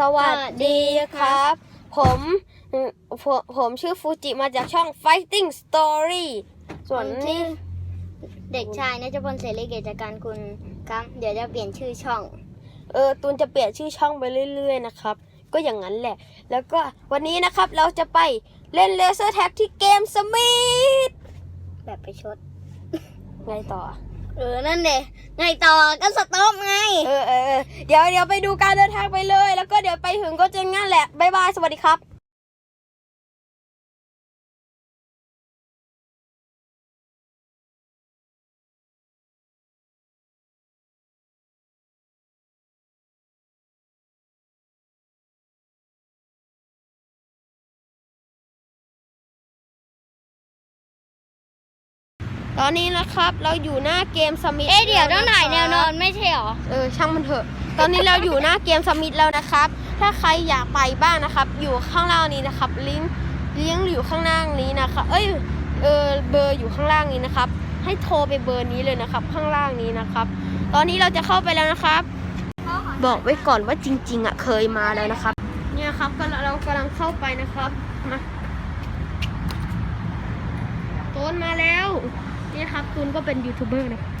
สวัสดีครับ ผมผมผมชื่อฟูจิมาจากช่อง Fighting Story ส่วนนี้เด็กชายนัชพลเสรีเกจการคุณครับ เดี๋ยวจะเปลี่ยนชื่อช่อง เออตูนจะเปลี่ยนชื่อช่องไปเรื่อย ๆ นะครับ ก็อย่างนั้นแหละ แล้วก็วันนี้นะครับเราจะไปเล่นเลเซอร์แท็กที่เกมสมิธแบบไปชด ไงต่อ เออ นั่นเดไงต่อก็สต๊อปไง เออเออเออเดี๋ยวเดี๋ยวไปดูการเดินทางไปเลย แล้วก็เดี๋ยวไปถึงก็จะงั้นแหละ บ๊ายบาย สวัสดีครับ ตอนนี้นะครับเราอยู่หน้าเกมสมิธเอ๊ะเดี๋ยวต้องถ่ายะแนครับวนอนไม่ใช่หรอ เออช่างมันเถอะ ตอนนี้เราอยู่หน้าเกมสมิธแล้วนะครับ ถ้าใครอยากไปบ้างนะครับ อยู่ข้างล่างนี้นะครับ ลิงก์ลิงก์อยู่ข้างล่างนี้นะครับ เอ้ยเออเบอร์อยู่ข้างล่างนี้นะครับ ให้โทรไปเบอร์นี้เลยนะครับ ข้างล่างนี้นะครับ ตอนนี้เราจะเข้าไปแล้วนะครับ บอกไว้ก่อนว่าจริง ๆ อะเคยมาแล้วนะครับ เนี่ยครับก็เรากำลังเข้าไปนะครับมาตูนมาแล้ว นี่ครับตูนก็เป็นยูทูบเบอร์นะครับ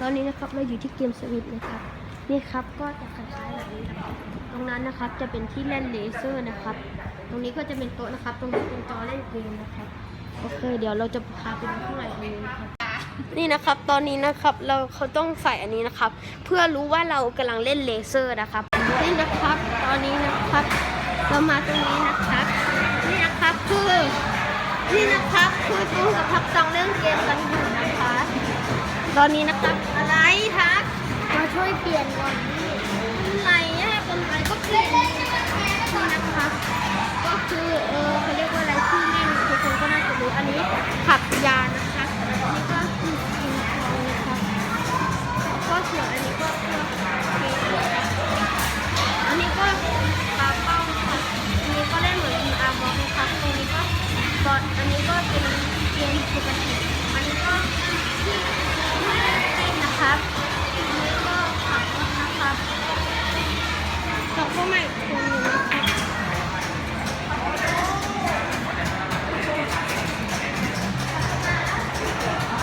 ตอนนี้นะครับเราอยู่ที่เกมสวิตนะครับ นี่ครับก็จะคล้ายๆแบบนี้นะครับ ตรงนั้นนะครับจะเป็นที่เล่นเลเซอร์นะครับ ตรงนี้ก็จะเป็นโต๊ะนะครับ ตรงนี้เป็นจอเล่นเกมนะครับ โอเค เดี๋ยวเราจะพาไปดูข้างในตรงนี้นะครับนี่นะครับตอนนี้นะครับเราเขาต้องใส่อันนี้นะครับ เพื่อรู้ว่าเรากำลังเล่นเลเซอร์นะครับนี่นะครับ ตอนนี้นะครับ เรามาตรงนี้นะครับ นี่นะครับคือ นี่นะครับคือตูนกับพักซองเล่นเกมกันอยู่นะคะ ตอนนี้นะครับอะไรทักมาช่วยเปลี่ยนก่อนนี่อะไรอะคนไทยก็เปลี่ยนนี่นะคะก็คือเออเขาเรียกว่าอะไรที่เล่นทุกคนก็น่าจะรู้อันนี้ขับยา อันนี้ก็เป็นเกมปกติอันนี้ก็ที่เล่นนะคะอันนี้ก็ขับรถนะคะเราก็ไม่คนนึงนะคะ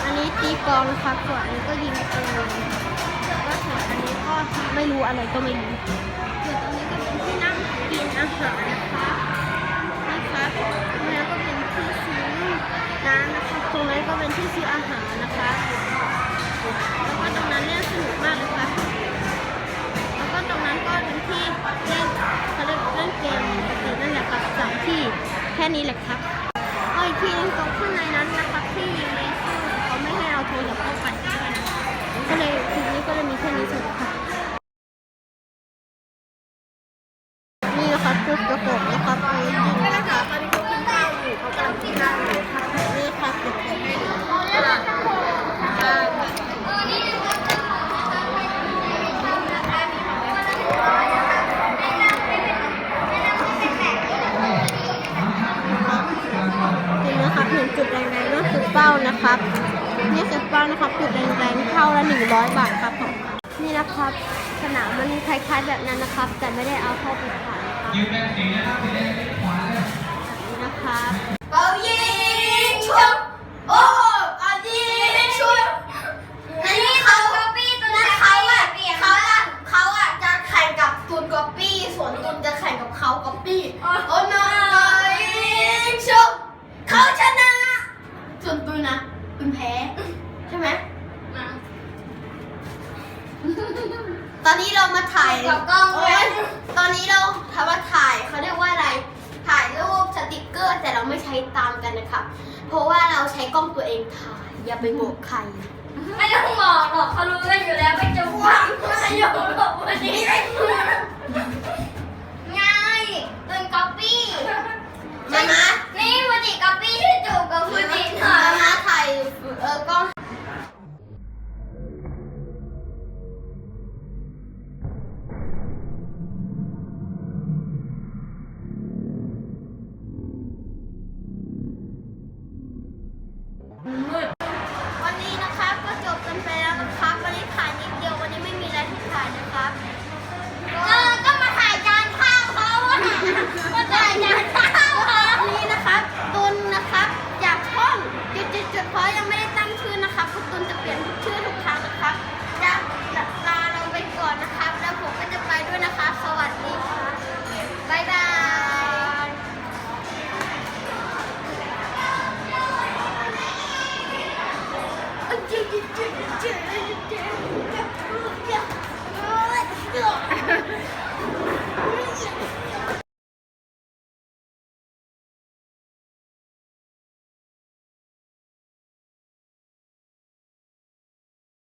อันนี้ตีกองนะคะส่วนอันนี้ก็ยิงปืนก็ส่วนอันนี้ก็ไม่รู้อะไรก็ไม่รู้ส่วนตรงนี้ก็เป็นที่นั่งกินอาหารนะคะนะคะตรงนั้นก็เป็นที่ซื้อน้ำนะคะตรงนั้นก็เป็นที่ ซื้ออาหารนะคะแล้วก็ตรงนั้นเล่นสนุกมากเลยค่ะแล้วก็ตรงนั้นก็เป็นที่เล่นเขาเล่นเล่นเกมปกตินั่นแหละค่ะสามที่แค่นี้แหละครับเอาอีกทีนึงตรงข้างในนั้นนะคะที่ยิงเลเซอร์เขาไม่ให้เอาโทรศัพท์เข้าไปก็เลยคลิปนี้ก็เลยมีแค่นี้สุดค่ะ นี่นะครับคือกระผมนะครับเอายิงนะครับตอนนี้เขากินข้าวอยู่เขากำลังกินข้าวอยู่ครับนี่ครับกระผมนี่นะครับเห็นจุดแดงๆนั่นคือ เป้านะครับนี่คือเป้านะครับจุดแดงๆเข้าละหนึ่งร้อยบาทครับผมนี่นะครับ สนามมันคล้ายๆแบบนั้นนะครับ แต่ไม่ได้เอาเข้าไปขายนะครับนี่นะครับ เป่ายิงชุบโอ้เป่ายิงชุบอันนี้เขาก๊อปปี้ตัวนั้นเขาอะเขาอะเขาอะจะแข่งกับตุนก๊อปปี้ ส่วนตุนจะแข่งกับเขาก๊อปปี้ โอ้น้อยยิงชุบเขาชนะ ส่วนตุนนะตุนแพ้ ใช่ไหม ตอนนี้เรามาถ่ายกับกล้องโอ๊ยตอนนี้เราทำมาถ่ายเขาเรียกว่าอะไร ถ่ายรูปสติกเกอร์แต่เราไม่ใช้ตามกันนะครับ เพราะว่าเราใช้กล้องตัวเองถ่าย อย่าไปบอกใคร ไม่ต้องบอกหรอกเขารู้กันอยู่แล้วไม่จะหวังไม่ยอมหรอกวันนี้ง่ายเป็นก๊อปปี้มา